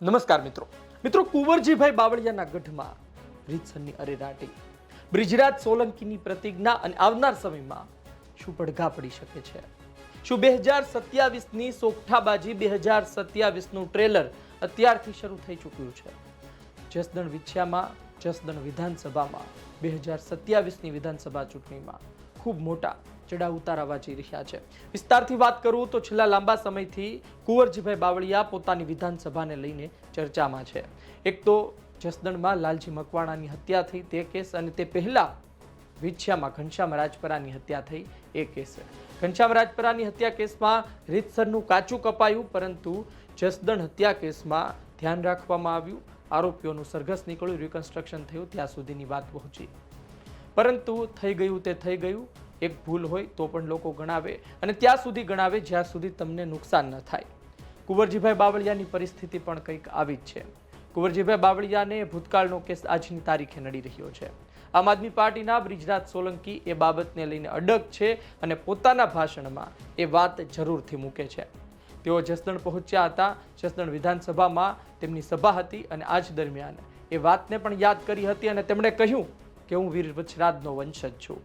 નમસ્કાર મિત્રો. મિત્રો, કુંવરજીભાઈ બાવળિયાના ગઢમાં રીતસરની અરેરાટી બ્રિજરાજ સોલંકીની પ્રતિજ્ઞા અને આવનાર સમયમાં શું પડઘા પડી શકે છે. શું બે હજાર સત્યાવીસની સોગઠાબાજી બે હજાર સત્યાવીસનું ટ્રેલર અત્યારથી શરૂ થઈ ચૂક્યું છે? જસદણ વિછ્યામાં, જસદણ વિધાનસભામાં બે હજાર સત્યાવીસની વિધાનસભા ચૂંટણીમાં. ખૂબ મોટા ચડા ઉતાર આવવા જઈ રહ્યા છે. વિસ્તારથી વાત કરું તો છેલ્લા લાંબા સમયથી કુંવરજીભાઈ બાવળિયા પોતાની વિધાનસભાને લઈને ચર્ચામાં છે. એક તો જસદણમાં લાલજી મકવાણાની હત્યા થઈ તે કેસ અને તે પહેલા વિછ્યામાં ઘનશ્યામ રાજપરાની હત્યા થઈ એ કેસ. ઘનશ્યામ રાજપરાની હત્યા કેસમાં રીતસરનું કાચું કપાયું પરંતુ જસદણ હત્યા કેસમાં ધ્યાન રાખવામાં આવ્યું. આરોપીઓનું સરઘસ નીકળ્યું રિકન્સ્ટ્રક્શન થયું, ત્યાં સુધીની વાત પહોંચી. પરંતુ થઈ ગયું તે થઈ ગયું. એક ભૂલ હોય તો પણ લોકો ગણાવે અને ત્યાં સુધી ગણાવે જ્યાં સુધી તમને નુકસાન ન થાય. કુંવરજીભાઈ બાવળિયાની પરિસ્થિતિ પણ કંઈક આવી જ છે. કુંવરજીભાઈ બાવળિયાને ભૂતકાળનો કેસ આજની તારીખે નડી રહ્યો છે. આમ આદમી પાર્ટીના બ્રિજરાજ સોલંકી એ બાબતને લઈને અડગ છે અને પોતાના ભાષણમાં એ વાત જરૂરથી મૂકે છે. તેઓ જસદણ પહોંચ્યા હતા. જસદણ વિધાનસભામાં તેમની સભા હતી અને આજ દરમિયાન એ વાતને પણ યાદ કરી હતી અને તેમણે કહ્યું કે હું વીર વછરાજનો વંશજ છું.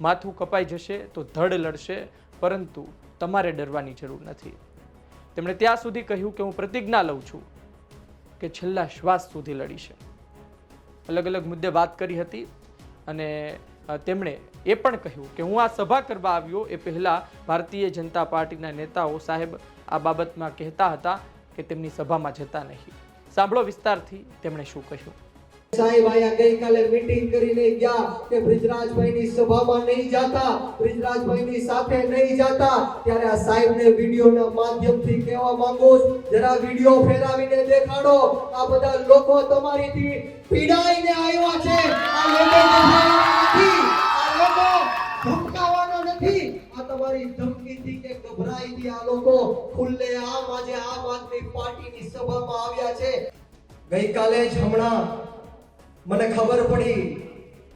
માથું કપાઈ જશે તો ધડ લડશે, પરંતુ તમારે ડરવાની જરૂર નથી. તેમણે ત્યાં સુધી કહ્યું કે હું પ્રતિજ્ઞા લઉં છું કે છેલ્લા શ્વાસ સુધી લડીશ. અલગ અલગ મુદ્દે વાત કરી હતી અને તેમણે એ પણ કહ્યું કે હું આ સભા કરવા આવ્યો એ પહેલાં ભારતીય જનતા પાર્ટીના નેતાઓ સાહેબ આ બાબતમાં કહેતા હતા કે તેમની સભામાં જતા નહીં. સાંભળો વિસ્તારથી તેમણે શું કહ્યું. સાહેબ આયા ગઈકાલે મીટિંગ કરીને ગયા કે બ્રિજરાજભાઈની સભામાં નહીં જાતા, બ્રિજરાજભાઈની સાથે નહીં જાતા. ત્યારે આ સાહેબને વિડીયોના માધ્યમથી કહેવા માંગુ જરા વીડિયો ફેરાવીને દેખાડો. આ બધા લોકો તમારીથી પીડાઈને આવ્યા છે. આ લોકો નથી. આ લોકો ધમકાવાનો નથી. આ તમારી ધમકીથી કે ગભરાઈથી આ લોકો ખુલ્લે આમ આજે આમ આદમી પાર્ટીની સભામાં આવ્યા છે. ગઈકાલે જ હમણાં મને ખબર પડી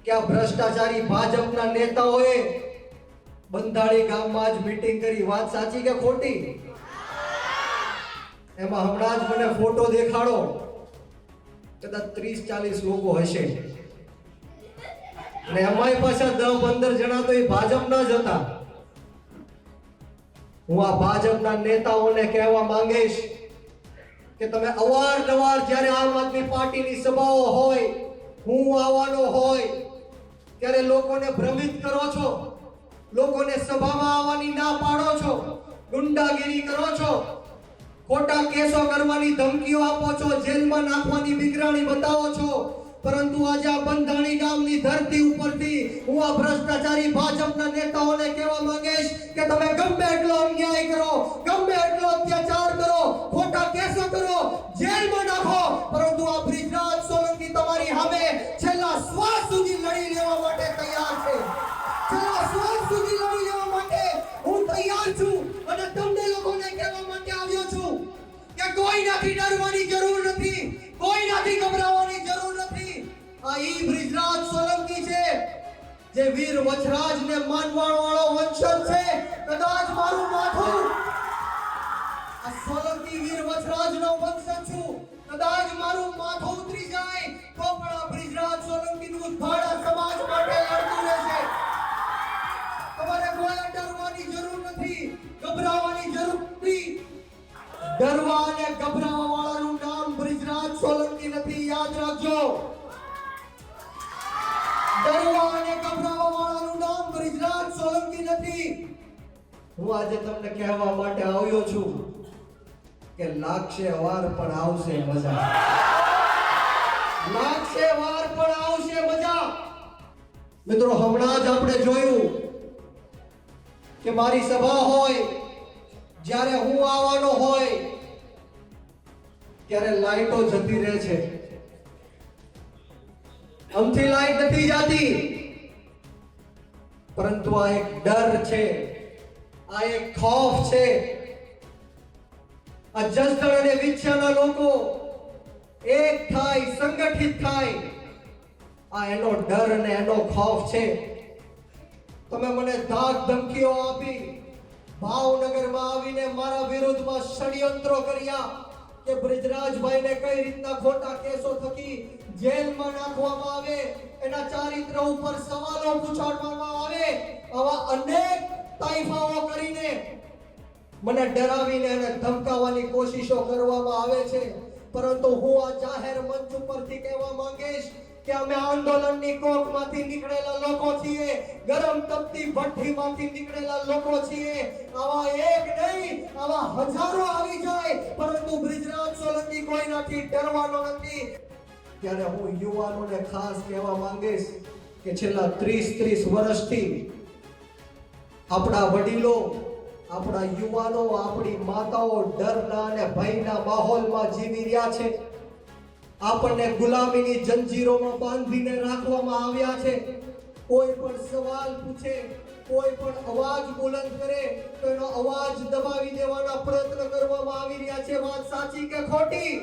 કે આ ભ્રષ્ટાચારી ભાજપના નેતાઓએ બંધાળી ગામમાં જ મીટિંગ કરી. વાત સાચી કે ખોટી? એમાં હમણાં જ મને ફોટો દેખાડો. કદાચ ત્રીસ ચાલીસ લોકો હશે. અને એમાંય પાસે દસ પંદર જણા તો એ ભાજપના જ હતા. હું આ ભાજપના નેતાઓને કહેવા માંગીશ કે તમે અવારનવાર જ્યારે આમ આદમી પાર્ટીની સભાઓ હોય હું આવવાનો હોય, ત્યારે લોકોને ભ્રમિત કરો છો. લોકોને સભામાં આવવાની ના પાડો છો. ગુંડાગીરી કરો છો. ખોટા કેસો કરવાની ધમકીઓ આપો છો. જેલમાં નાખવાની બિગરાણી બતાવો છો. પરંતુ આજે આ બંધાણી ગામની ધરતી ઉપરથી હું આ ભ્રષ્ટાચારી ભાજપના નેતાઓને કહેવા માંગીશ કે તમે ગમે એટલો અન્યાય કરો, ગમે એટલો અત્યાચાર કરો, ખોટા કેસો કરો, જેલમાં નાખો. ઈ બ્રિજરાજ સોલંકી છે, જે વીર વચરાજ ને માનવાણ વાળો વંશજ છે. કદાચ મારું માથું આ સોલંકી વીર વચરાજ નો વંશજ છું. કદાચ મારું માથું ઉતરી જાય તો પણ આ બ્રિજરાજ સોલંકી નું ભાડા સમાજ માટે લડતું રહેશે. તમારે કોઈ ડરવાની જરૂર નથી, ગભરાવાની જરૂર નથી. ડરવા અને ગભરાવા હું આજે તમને કહેવા માટે આવ્યો છું કે લાગશે વાર પણ આવશે મજા. લાગશે વાર પણ આવશે મજા. મિત્રો, હમણાં જ આપણે જોયું કે મારી સભા હોય, જ્યારે હું આવવાનો હોય, ત્યારે લાઈટો જતી રહે છે. અમથી લાઈટ નથી જાતી, પરંતુ આ એક ડર છે. આ એક ખોફ છે. આ જસદણ અને વિછ્યાના લોકો એક થાય, સંગઠિત થાય. આ એનો ડર અને એનો ખોફ છે. તમે મને ધાક ધમકીઓ આપી, ભાવનગરમાં આવીને મારા વિરુદ્ધમાં ષડયંત્રો કર્યા કે બ્રિજરાજભાઈને કઈ રીતના ખોટા કેસો થકી જેલમાં નાખવામાં આવે, એના ચારિત્ર ઉપર સવાલો પૂછાડવામાં આવે, આવા અનેક તાઇફાઓ કરીને મને ડરાવીને અને ધમકાવવાની કોશિશો કરવામાં આવે છે. પરંતુ હું આ જાહેર મંચ ઉપરથી કહેવા માંગીશ કે અમે આંદોલનની કોકમાંથી નીકળેલા લોકો છીએ. ગરમ તપતી ભઠ્ઠીમાંથી નીકળેલા લોકો છીએ. આવા એક નહીં, આવા હજારો આવી જાય. પરંતુ બ્રિજરાજ સોલંકી કોઈનાથી ડરવાનો નથી. ત્યારે હું યુવાનોને ખાસ કહેવા માંગીશ કે છેલ્લા ત્રીસ ત્રીસ વર્ષથી આપણા વડીલો, આપણા યુવાનો, આપણી માતાઓ ડરના અને ભયના માહોલમાં જીવી રહ્યા છે. આપણને ગુલામીની જંજીરોમાં બાંધીને રાખવામાં આવ્યા છે. કોઈ પણ સવાલ પૂછે, કોઈ પણ અવાજ બુલંદ કરે, તો એનો અવાજ દબાવી દેવાના પ્રયત્ન કરવામાં આવી રહ્યા છે. વાત સાચી કે ખોટી?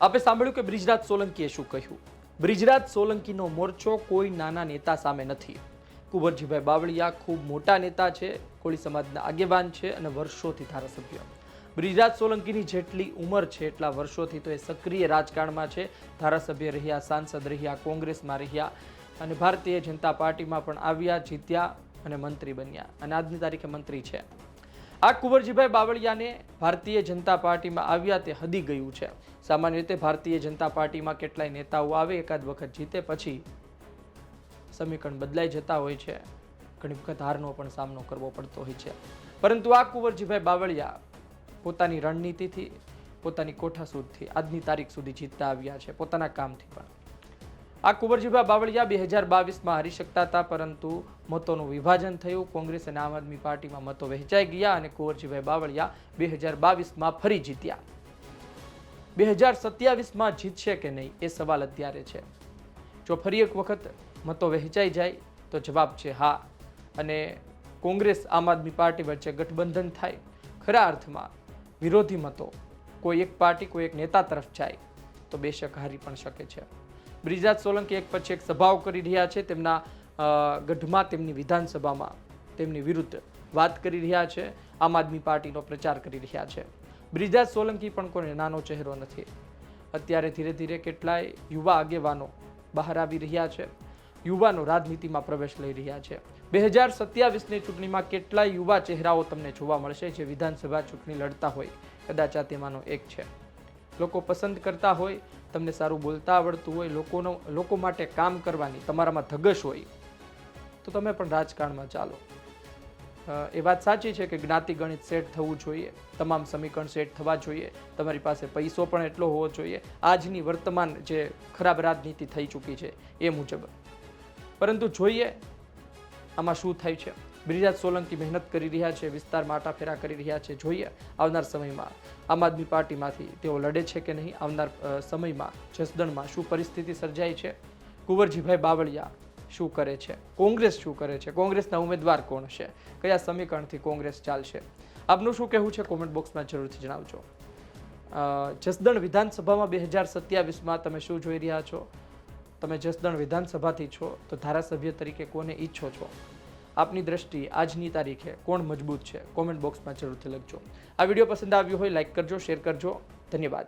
આપે સાંભળ્યું કે બ્રિજરાજ સોલંકીએ શું કહ્યું? બ્રિજરાજ સોલંકીનો મોરચો કોઈ નાના નેતા સામે નથી. કુંવરજીભાઈ બાવળિયા ખૂબ મોટા નેતા છે, કોળી સમાજના આગેવાન છે અને વર્ષોથી ધારાસભ્ય. બ્રિજરાજ સોલંકીની જેટલી ઉંમર છે એટલા વર્ષોથી તો એ સક્રિય રાજકારણમાં છે. ધારાસભ્ય રહ્યા, સાંસદ રહ્યા, કોંગ્રેસમાં રહ્યા અને ભારતીય જનતા પાર્ટીમાં પણ આવ્યા, જીત્યા અને મંત્રી બન્યા. અને આજની તારીખે મંત્રી છે. આ કુંવરજીભાઈ બાવળિયાને ભારતીય જનતા પાર્ટીમાં આવ્યા તે હદી ગયું છે. સામાન્ય રીતે ભારતીય જનતા પાર્ટીમાં કેટલાય નેતાઓ આવે, એકાદ વખત જીતે, પછી સમીકરણ બદલાઈ જતા હોય છે. ઘણી વખત હારનો પણ સામનો કરવો પડતો હોય છે. પરંતુ આ કુંવરજીભાઈ બાવળિયા પોતાની રણનીતિથી, પોતાની કોઠાસૂદથી આજની તારીખ સુધી જીતતા આવ્યા છે, પોતાના કામથી પણ. આ કુંવરજીભાઈ બાવળિયા બે હજાર બાવીસમાં હારી શકતા હતા, પરંતુ મતોનું વિભાજન થયું. કોંગ્રેસ અને આમ આદમી પાર્ટીમાં મતો વહેંચાઈ ગયા અને કુંવરજીભાઈ બાવળિયા બે હજાર બાવીસમાં ફરી જીત્યા. બે હજાર સત્યાવીસમાં જીતશે કે નહીં એ સવાલ અત્યારે છે. જો ફરી એક વખત મતો વહેંચાઈ જાય, તો જવાબ છે હા. અને કોંગ્રેસ આમ આદમી પાર્ટી વચ્ચે ગઠબંધન થાય, ખરા અર્થમાં વિરોધી મતો, કોઈ એક પાર્ટી, કોઈ એક નેતા તરફ જાય, તો બેશક હારી પણ શકે છે. બ્રિજરાજ સોલંકી એક પછી એક સભાઓ કરી રહ્યા છે. તેમના ગઢમાં તેમની વિધાનસભામાં તેમની વિરુદ્ધ વાત કરી રહ્યા છે. આમ આદમી પાર્ટીનો પ્રચાર કરી રહ્યા છે. બ્રિજાજ સોલંકી પણ કોઈ નાનો ચહેરો નથી. અત્યારે ધીરે ધીરે કેટલાય યુવા આગેવાનો બહાર આવી રહ્યા છે. યુવાનો રાજનીતિમાં પ્રવેશ લઈ રહ્યા છે. બે હજાર સત્યાવીસની ચૂંટણીમાં કેટલાય યુવા ચહેરાઓ તમને જોવા મળશે જે વિધાનસભા ચૂંટણી લડતા હોય. કદાચ આ તેમાંનો એક છે. લોકો પસંદ કરતા હોય, તમને સારું બોલતા આવડતું હોય, લોકોનો, લોકો માટે કામ કરવાની તમારામાં ધગશ હોય, તો તમે પણ રાજકારણમાં ચાલો. એ વાત સાચી છે કે જ્ઞાતિ ગણિત સેટ થવું જોઈએ, તમામ સમીકરણ સેટ થવા જોઈએ, તમારી પાસે પૈસો પણ એટલો હોવો જોઈએ. આજની વર્તમાન જે ખરાબ રાજનીતિ થઈ ચૂકી છે એ મુજબ. પરંતુ જોઈએ આમાં શું થાય છે. બ્રિજરાજ સોલંકી મહેનત કરી રહ્યા છે, વિસ્તારમાં આટાફેરા કરી રહ્યા છે. જોઈએ આવનાર સમયમાં આમ આદમી પાર્ટીમાંથી તેઓ લડે છે કે નહીં, આવનાર સમયમાં જસદણમાં શું પરિસ્થિતિ સર્જાય છે? કુંવરજીભાઈ બાવળિયા શું કરે છે? કોંગ્રેસ શું કરે છે? કોંગ્રેસના ઉમેદવાર કોણ છે? કયા સમીકરણથી કોંગ્રેસ ચાલશે? આપનું શું કહેવું છે? કોમેન્ટ બોક્સમાં જરૂરથી જણાવજો. જસદણ વિધાનસભામાં બે હજાર સત્યાવીસમાં તમે શું જોઈ રહ્યા છો? તમે જસદણ વિધાનસભાથી છો તો ધારાસભ્ય તરીકે કોને ઈચ્છો છો? આપની દ્રષ્ટિએ આજની તારીખે કોણ મજબૂત છે? કોમેન્ટ બોક્સમાં જરૂરથી લખજો. આ વીડિયો પસંદ આવ્યો હોય લાઇક કરજો શેર કરજો. ધન્યવાદ.